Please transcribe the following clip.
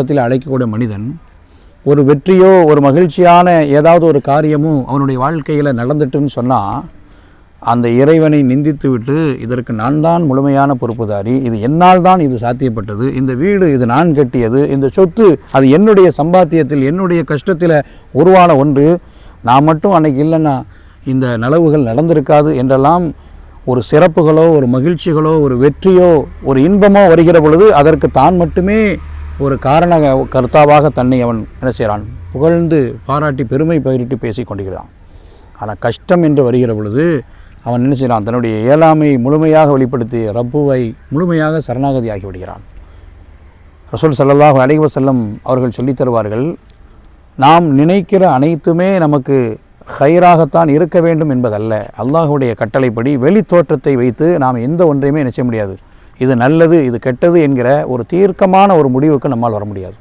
இடத்தில் அழைக்கக்கூடிய மனிதன் ஒரு வெற்றியோ ஒரு மகிழ்ச்சியான ஏதாவது ஒரு காரியமோ அவனுடைய வாழ்க்கையில் நடந்துட்டுன்னு சொன்னால் அந்த இறைவனை நிந்தித்து விட்டு இதற்கு நான் தான் முழுமையான பொறுப்புதாரி இது என்னால் தான் இது சாத்தியப்பட்டது இந்த வீடு இது நான் கட்டியது இந்த சொத்து அது என்னுடைய சம்பாத்தியத்தில் என்னுடைய கஷ்டத்தில் உருவான ஒன்று நான் மட்டும் அன்னைக்கு இல்லைன்னா இந்த நலவுகள் நடந்திருக்காது என்றெல்லாம் ஒரு சிறப்புகளோ ஒரு மகிழ்ச்சிகளோ ஒரு வெற்றியோ ஒரு இன்பமோ வருகிற பொழுது அதற்கு தான் மட்டுமே ஒரு காரண கர்த்தாவாக தன்னை அவன் என்ன செய்கிறான்? புகழ்ந்து பாராட்டி பெருமை பயிரிட்டு பேசி கொண்டிருக்கிறான். ஆனால் கஷ்டம் என்று வருகிற பொழுது அவன் என்ன செய்கிறான்? தன்னுடைய இயலாமை முழுமையாக வெளிப்படுத்தி ரப்புவை முழுமையாக சரணாகதி ஆகி விடுகிறான். ரசூல் ஸல்லல்லாஹு அலைஹி செல்லம் அவர்கள் சொல்லித் தருவார்கள் நாம் நினைக்கிற அனைத்துமே நமக்கு ஹைராகத்தான் இருக்க வேண்டும் என்பதல்ல. அல்லாஹுடைய கட்டளைப்படி வெளித்தோற்றத்தை வைத்து நாம் எந்த ஒன்றையுமே நினைச்ச முடியாது. இது நல்லது இது கெட்டது என்கிற ஒரு தீர்க்கமான ஒரு முடிவுக்கு நம்மால் வர முடியாது.